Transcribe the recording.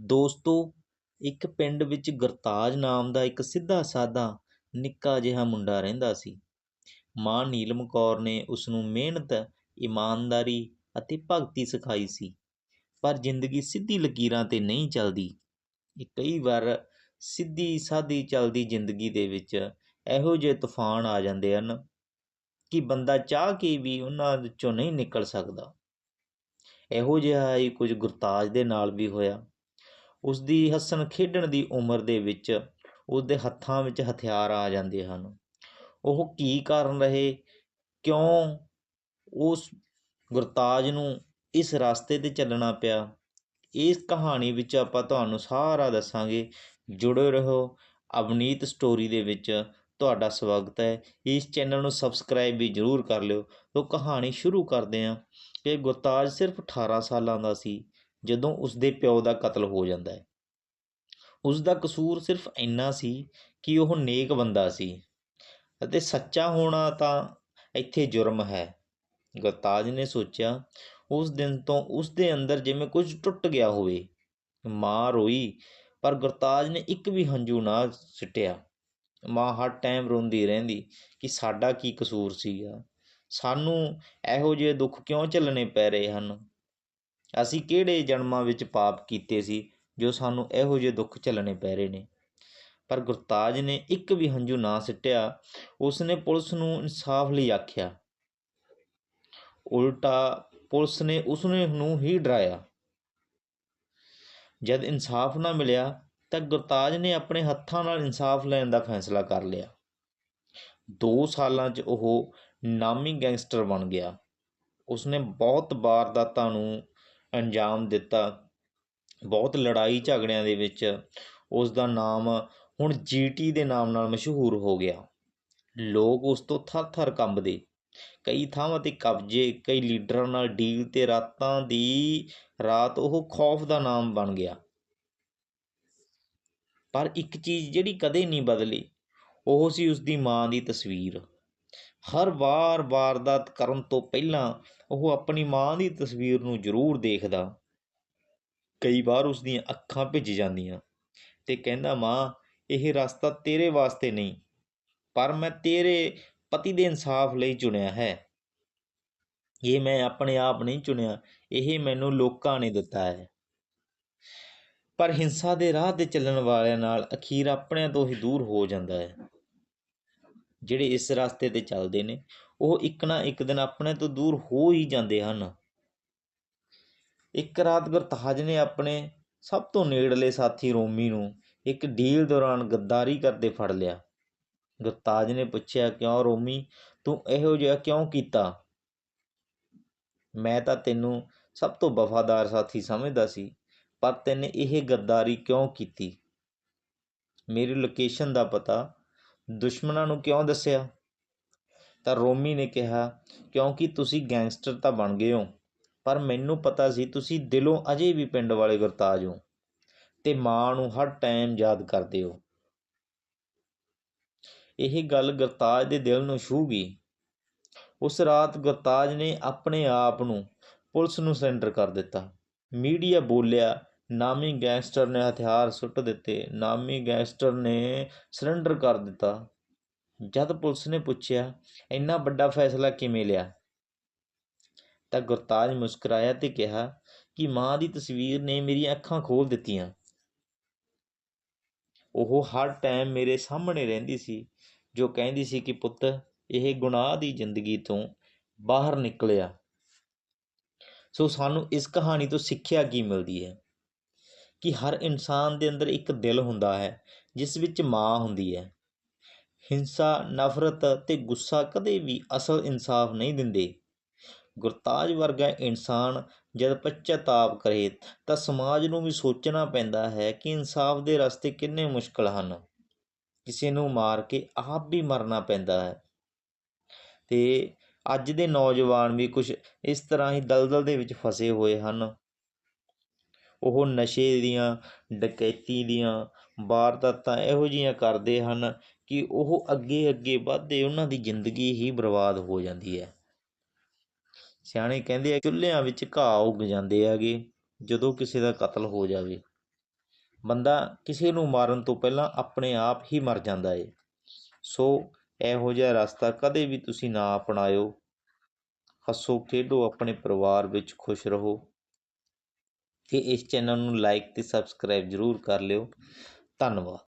ਦੋਸਤੋ, ਇੱਕ ਪਿੰਡ ਵਿੱਚ ਗੁਰਤਾਜ ਨਾਮ ਦਾ ਇੱਕ ਸਿੱਧਾ ਸਾਦਾ ਨਿੱਕਾ ਜਿਹਾ ਮੁੰਡਾ ਰਹਿੰਦਾ ਸੀ। ਮਾਂ ਨੀਲਮ ਕੌਰ ਨੇ ਉਸ ਨੂੰ ਮਿਹਨਤ, ਇਮਾਨਦਾਰੀ ਅਤੇ ਭਗਤੀ ਸਿਖਾਈ ਸੀ, ਪਰ ਜ਼ਿੰਦਗੀ ਸਿੱਧੀ ਲਕੀਰਾਂ 'ਤੇ ਨਹੀਂ ਚੱਲਦੀ। ਇਹ ਕਈ ਵਾਰ ਸਿੱਧੀ ਸਾਦੀ ਚੱਲਦੀ ਜ਼ਿੰਦਗੀ ਦੇ ਵਿੱਚ ਇਹੋ ਜਿਹੇ ਤੂਫਾਨ ਆ ਜਾਂਦੇ ਹਨ ਕਿ ਬੰਦਾ ਚਾਹ ਕੇ ਵੀ ਉਹਨਾਂ ਵਿੱਚੋਂ ਨਹੀਂ ਨਿਕਲ ਸਕਦਾ। ਇਹੋ ਜਿਹਾ ਹੀ ਕੁਝ ਗੁਰਤਾਜ ਦੇ ਨਾਲ ਵੀ ਹੋਇਆ। ਉਸ ਦੀ ਹੱਸਣ ਖੇਡਣ ਦੀ ਉਮਰ ਦੇ ਵਿੱਚ ਉਸ ਹੱਥਾਂ ਵਿੱਚ ਹਥਿਆਰ ਆ ਜਾਂਦੇ ਹਨ। ਉਹ ਕੀ ਕਾਰਨ ਰਹੇ? ਕਿਉਂ ਉਸ ਗੁਰਤਾਜ ਨੂੰ ਇਸ ਰਸਤੇ ਤੇ ਚੱਲਣਾ ਪਿਆ? ਇਸ ਕਹਾਣੀ ਵਿੱਚ ਆਪਾਂ ਤੁਹਾਨੂੰ ਸਾਰਾ ਦੱਸਾਂਗੇ। ਜੁੜੇ ਰਹੋ। ਅਵਨੀਤ ਸਟੋਰੀ ਦੇ ਵਿੱਚ ਤੁਹਾਡਾ ਸਵਾਗਤ ਹੈ। ਇਸ ਚੈਨਲ ਨੂੰ ਸਬਸਕ੍ਰਾਈਬ ਵੀ ਜ਼ਰੂਰ ਕਰ ਲਿਓ। ਤੋਂ ਕਹਾਣੀ ਸ਼ੁਰੂ ਕਰਦੇ ਹਾਂ। ਕਿ ਗੁਰਤਾਜ ਸਿਰਫ 18 ਸਾਲਾਂ ਦਾ ਸੀ। ਜਦੋਂ ਉਸ ਦੇ ਪਿਓ ਦਾ ਕਤਲ ਹੋ ਜਾਂਦਾ ਹੈ। ਉਸ ਦਾ ਕਸੂਰ ਸਿਰਫ ਇੰਨਾ ਸੀ ਕਿ ਉਹ ਨੇਕ ਬੰਦਾ ਸੀ ਅਤੇ ਸੱਚਾ ਹੋਣਾ ਤਾਂ ਇੱਥੇ ਜੁਰਮ ਹੈ। ਗੁਰਤਾਜ ਨੇ ਸੋਚਿਆ, ਉਸ ਦਿਨ ਤੋਂ ਉਸ ਦੇ ਅੰਦਰ ਜਿਵੇਂ ਕੁਝ ਟੁੱਟ ਗਿਆ ਹੋਵੇ, ਮਾਂ ਰੋਈ, ਪਰ ਗੁਰਤਾਜ ਨੇ ਇੱਕ ਵੀ ਹੰਝੂ ਨਾ ਸਿੱਟਿਆ। ਮਾਂ ਹਰ ਟਾਈਮ ਰੋਂਦੀ ਰਹਿੰਦੀ ਕਿ ਸਾਡਾ ਕੀ ਕਸੂਰ ਸੀਗਾ, ਸਾਨੂੰ ਇਹੋ ਜਿਹੇ ਦੁੱਖ ਕਿਉਂ ਝੱਲਣੇ ਪੈ ਰਹੇ ਹਨ? ਅਸੀਂ ਕਿਹੜੇ ਜਨਮਾਂ ਵਿੱਚ ਪਾਪ ਕੀਤੇ ਸੀ ਜੋ ਸਾਨੂੰ ਇਹੋ ਜਿਹੇ ਦੁੱਖ ਝੱਲਣੇ ਪੈ ਰਹੇ ਨੇ? ਪਰ ਗੁਰਤਾਜ ਨੇ ਇੱਕ ਵੀ ਹੰਝੂ ਨਾ ਸਿੱਟਿਆ ਉਸ ਨੇ ਪੁਲਿਸ ਨੂੰ ਇਨਸਾਫ ਲਈ ਆਖਿਆ। ਉਲਟਾ ਪੁਲਿਸ ਨੇ ਉਸ ਨੂੰ ਹੀ ਡਰਾਇਆ। ਜਦ ਇਨਸਾਫ ਨਾ ਮਿਲਿਆ, ਤਾਂ ਗੁਰਤਾਜ ਨੇ ਆਪਣੇ ਹੱਥਾਂ ਨਾਲ ਇਨਸਾਫ ਲੈਣ ਦਾ ਫੈਸਲਾ ਕਰ ਲਿਆ। 2 ਸਾਲਾਂ 'ਚ ਉਹ ਨਾਮੀ ਗੈਂਗਸਟਰ ਬਣ ਗਿਆ। ਉਸਨੇ ਬਹੁਤ ਵਾਰਦਾਤਾਂ ਨੂੰ ਅੰਜਾਮ ਦਿੱਤਾ। ਬਹੁਤ ਲੜਾਈ ਝਗੜਿਆਂ ਦੇ ਵਿੱਚ ਉਸ ਦਾ ਨਾਮ ਹੁਣ ਜੀ ਟੀ ਦੇ ਨਾਮ ਨਾਲ ਮਸ਼ਹੂਰ ਹੋ ਗਿਆ। ਲੋਕ ਉਸ ਤੋਂ ਥਰ-ਥਰ ਕੰਬਦੇ। ਕਈ ਥਾਵਾਂ ਤੇ ਕਬਜ਼ੇ, ਕਈ ਲੀਡਰਾਂ ਨਾਲ ਡੀਲ ਤੇ ਰਾਤਾਂ ਦੀ ਰਾਤ ਉਹ ਖੌਫ ਦਾ ਨਾਮ ਬਣ ਗਿਆ। ਪਰ ਇੱਕ ਚੀਜ਼ ਜਿਹੜੀ ਕਦੇ ਨਹੀਂ ਬਦਲੀ, ਉਹ ਸੀ ਉਸ ਦੀ ਮਾਂ ਦੀ ਤਸਵੀਰ। ਹਰ ਵਾਰ ਵਾਰਦਾਤ ਕਰਨ ਤੋਂ ਪਹਿਲਾਂ ਉਹ ਆਪਣੀ ਮਾਂ ਦੀ ਤਸਵੀਰ ਨੂੰ ਜ਼ਰੂਰ ਦੇਖਦਾ। ਕਈ ਵਾਰ ਉਸ ਦੀਆਂ ਅੱਖਾਂ ਭਿੱਜ ਜਾਂਦੀਆਂ ਤੇ ਕਹਿੰਦਾ, ਮਾਂ, ਇਹ ਰਸਤਾ ਤੇਰੇ ਵਾਸਤੇ ਨਹੀਂ, ਪਰ ਮੈਂ ਤੇਰੇ ਪਤੀ ਦੇ ਇਨਸਾਫ ਲਈ ਚੁਣਿਆ ਹੈ। ਇਹ ਮੈਂ ਆਪਣੇ ਆਪ ਨਹੀਂ ਚੁਣਿਆ, ਇਹ ਮੈਨੂੰ ਲੋਕਾਂ ਨੇ ਦਿੱਤਾ ਹੈ। ਪਰ ਹਿੰਸਾ ਦੇ ਰਾਹ ਤੇ ਚੱਲਣ ਵਾਲਿਆਂ ਨਾਲ ਅਖੀਰ ਆਪਣਿਆਂ ਤੋਂ ਹੀ ਦੂਰ ਹੋ ਜਾਂਦਾ ਹੈ। ਜਿਹੜੇ ਇਸ ਰਸਤੇ ਤੇ ਚੱਲਦੇ ਨੇ, ਉਹ ਇੱਕ ਨਾ ਇੱਕ ਦਿਨ ਆਪਣੇ ਤੋਂ ਦੂਰ ਹੋ ਹੀ ਜਾਂਦੇ ਹਨ। ਇੱਕ ਰਾਤ ਗੁਰਤਾਜ ਨੇ ਆਪਣੇ ਸਭ ਤੋਂ ਨੇੜਲੇ ਸਾਥੀ ਰੋਮੀ ਨੂੰ ਇੱਕ ਡੀਲ ਦੌਰਾਨ ਗੱਦਾਰੀ ਕਰਦੇ ਫੜ ਲਿਆ। ਗੁਰਤਾਜ ਨੇ ਪੁੱਛਿਆ, ਕਿਉਂ ਰੋਮੀ? ਤੂੰ ਇਹੋ ਜਿਹਾ ਕਿਉਂ ਕੀਤਾ? ਮੈਂ ਤਾਂ ਤੈਨੂੰ ਸਭ ਤੋਂ ਵਫਾਦਾਰ ਸਾਥੀ ਸਮਝਦਾ ਸੀ, ਪਰ ਤੈਨੇ ਇਹ ਗੱਦਾਰੀ ਕਿਉਂ ਕੀਤੀ? ਮੇਰੀ ਲੋਕੇਸ਼ਨ ਦਾ ਪਤਾ ਦੁਸ਼ਮਣਾਂ ਨੂੰ ਕਿਉਂ ਦੱਸਿਆ? ਤਾਂ ਰੋਮੀ ਨੇ ਕਿਹਾ, ਕਿਉਂਕਿ ਤੁਸੀਂ ਗੈਂਗਸਟਰ ਤਾਂ ਬਣ ਗਏ ਹੋ, ਪਰ ਮੈਨੂੰ ਪਤਾ ਸੀ ਤੁਸੀਂ ਦਿਲੋਂ ਅਜੇ ਵੀ ਪਿੰਡ ਵਾਲੇ ਗੁਰਤਾਜ ਹੋ ਤੇ ਮਾਂ ਨੂੰ ਹਰ ਟਾਈਮ ਯਾਦ ਕਰਦੇ ਹੋ। ਇਹ ਗੱਲ ਗੁਰਤਾਜ ਦੇ ਦਿਲ ਨੂੰ ਛੂ ਗਈ। ਉਸ ਰਾਤ ਗੁਰਤਾਜ ਨੇ ਆਪਣੇ ਆਪ ਨੂੰ ਪੁਲਿਸ ਨੂੰ ਸਰੈਂਡਰ ਕਰ ਦਿੱਤਾ। ਮੀਡੀਆ ਬੋਲਿਆ ਨਾਮੀ ਗੈਂਗਸਟਰ ਨੇ ਹਥਿਆਰ ਸੁੱਟ ਦਿੱਤੇ। ਨਾਮੀ ਗੈਂਗਸਟਰ ਨੇ ਸਰੈਂਡਰ ਕਰ ਦਿੱਤਾ। ਜਦ ਪੁਲਿਸ ਨੇ ਪੁੱਛਿਆ, ਇੰਨਾ ਵੱਡਾ ਫੈਸਲਾ ਕਿਵੇਂ ਲਿਆ? ਤਾਂ ਗੁਰਤਾਜ ਮੁਸਕਰਾਇਆ ਤੇ ਕਿਹਾ, ਕਿ ਮਾਂ ਦੀ ਤਸਵੀਰ ਨੇ ਮੇਰੀਆਂ ਅੱਖਾਂ ਖੋਲ ਦਿੱਤੀਆਂ। ਉਹ ਹਰ ਟਾਈਮ ਮੇਰੇ ਸਾਹਮਣੇ ਰਹਿੰਦੀ ਸੀ, ਜੋ ਕਹਿੰਦੀ ਸੀ ਕਿ, ਪੁੱਤ, ਇਹ ਗੁਨਾਹ ਦੀ ਜ਼ਿੰਦਗੀ ਤੋਂ ਬਾਹਰ ਨਿਕਲਿਆ। ਸੋ ਸਾਨੂੰ ਇਸ ਕਹਾਣੀ ਤੋਂ ਸਿੱਖਿਆ ਕੀ ਮਿਲਦੀ ਹੈ? ਕਿ ਹਰ ਇਨਸਾਨ ਦੇ ਅੰਦਰ ਇੱਕ ਦਿਲ ਹੁੰਦਾ ਹੈ, ਜਿਸ ਵਿੱਚ ਮਾਂ ਹੁੰਦੀ ਹੈ। ਹਿੰਸਾ, ਨਫ਼ਰਤ ਅਤੇ ਗੁੱਸਾ ਕਦੇ ਵੀ ਅਸਲ ਇਨਸਾਫ ਨਹੀਂ ਦਿੰਦੇ। ਗੁਰਤਾਜ ਵਰਗਾ ਇਨਸਾਨ ਜਦ ਪਛਤਾਪ ਕਰੇ, ਤਾਂ ਸਮਾਜ ਨੂੰ ਵੀ ਸੋਚਣਾ ਪੈਂਦਾ ਹੈ ਕਿ ਇਨਸਾਫ ਦੇ ਰਸਤੇ ਕਿੰਨੇ ਮੁਸ਼ਕਲ ਹਨ। ਕਿਸੇ ਨੂੰ ਮਾਰ ਕੇ ਆਪ ਵੀ ਮਰਨਾ ਪੈਂਦਾ ਹੈ। ਤੇ ਅੱਜ ਦੇ ਨੌਜਵਾਨ ਵੀ ਕੁਝ ਇਸ ਤਰ੍ਹਾਂ ਹੀ ਦਲਦਲ ਦੇ ਵਿੱਚ ਫਸੇ ਹੋਏ ਹਨ। ਉਹ ਨਸ਼ੇ ਦੀਆਂ, ਡਕੈਤੀ ਦੀਆਂ ਵਾਰਦਾਤਾਂ ਇਹੋ ਜਿਹੀਆਂ ਕਰਦੇ ਹਨ ਕਿ ਉਹ ਅੱਗੇ ਅੱਗੇ ਵਧਦੇ ਉਹਨਾਂ ਦੀ ਜ਼ਿੰਦਗੀ ਹੀ ਬਰਬਾਦ ਹੋ ਜਾਂਦੀ ਹੈ। ਸਿਆਣੇ ਕਹਿੰਦੇ ਆ, ਚੁੱਲ੍ਹਿਆਂ ਵਿੱਚ ਘਾਹ ਉੱਗ ਜਾਂਦੇ ਹੈਗੇ, ਜਦੋਂ ਕਿਸੇ ਦਾ ਕਤਲ ਹੋ ਜਾਵੇ। ਬੰਦਾ ਕਿਸੇ ਨੂੰ ਮਾਰਨ ਤੋਂ ਪਹਿਲਾਂ ਆਪਣੇ ਆਪ ਹੀ ਮਰ ਜਾਂਦਾ ਏ। ਸੋ ਇਹੋ ਜਿਹਾ ਰਸਤਾ ਕਦੇ ਵੀ ਤੁਸੀਂ ਨਾ ਅਪਣਾਇਓ। ਹੱਸੋ, ਖੇਡੋ, ਆਪਣੇ ਪਰਿਵਾਰ ਵਿੱਚ ਖੁਸ਼ ਰਹੋ। ਅਤੇ ਇਸ ਚੈਨਲ ਨੂੰ ਲਾਈਕ ਅਤੇ ਸਬਸਕ੍ਰਾਈਬ ਜ਼ਰੂਰ ਕਰ ਲਿਓ। ਧੰਨਵਾਦ।